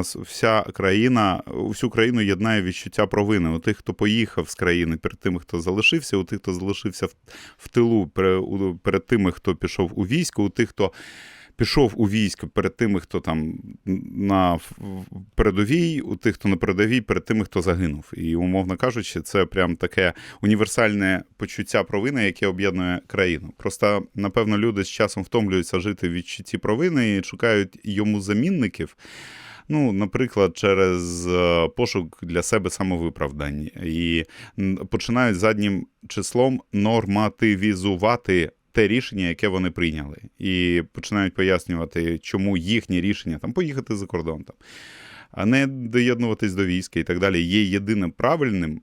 нас вся країна, всю країну єднає відчуття провини. У тих, хто поїхав з країни, перед тими, хто залишився, у тих, хто залишився в, в тилу, пере- перед тими, хто пішов у військо, у тих, хто пішов у військо перед тими, хто там на передовій, у тих, хто на передовій, перед тими, хто загинув. І, умовно кажучи, це прям таке універсальне почуття провини, яке об'єднує країну. Просто, напевно, люди з часом втомлюються жити в відчутті провини і шукають йому замінників. Ну, наприклад, через е, пошук для себе самовиправдань і починають заднім числом нормативізувати те рішення, яке вони прийняли, і починають пояснювати, чому їхнє рішення там поїхати за кордон, там, а не доєднуватись до війська і так далі, є єдиним правильним.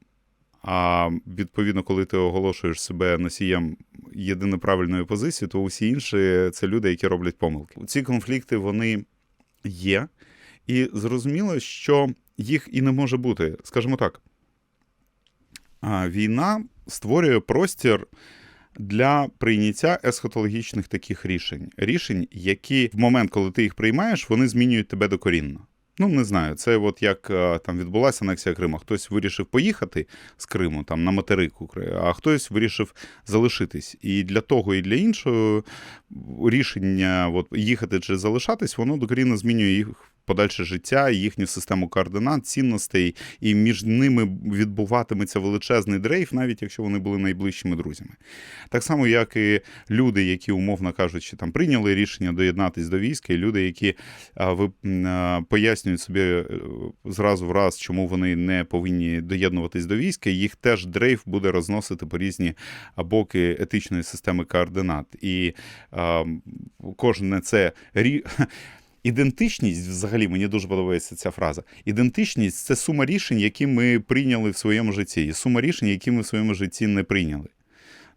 А відповідно, коли ти оголошуєш себе носієм єдино правильної позиції, то усі інші це люди, які роблять помилки. Ці конфлікти вони є, і зрозуміло, що їх і не може бути. Скажімо так, війна створює простір для прийняття есхатологічних таких рішень. Рішень, які в момент, коли ти їх приймаєш, вони змінюють тебе докорінно. Ну, не знаю, це от як там відбулася анексія Криму. Хтось вирішив поїхати з Криму там на материк а хтось вирішив залишитись. І для того, і для іншого рішення от, їхати чи залишатись, воно докорінно змінює їх подальше життя, їхню систему координат, цінностей, і між ними відбуватиметься величезний дрейф, навіть якщо вони були найближчими друзями. Так само, як і люди, які, умовно кажучи, там прийняли рішення доєднатись до війська, і люди, які а, ви, а, пояснюють собі е, зразу в раз, чому вони не повинні доєднуватись до війська, їх теж дрейф буде розносити по різні боки етичної системи координат. І а, кожне це рі... Ідентичність, взагалі, мені дуже подобається ця фраза. Ідентичність це сума рішень, які ми прийняли в своєму житті, і сума рішень, які ми в своєму житті не прийняли.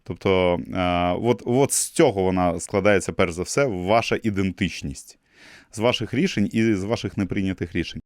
Тобто, а, от, от з цього вона складається перш за все ваша ідентичність з ваших рішень і з ваших неприйнятих рішень.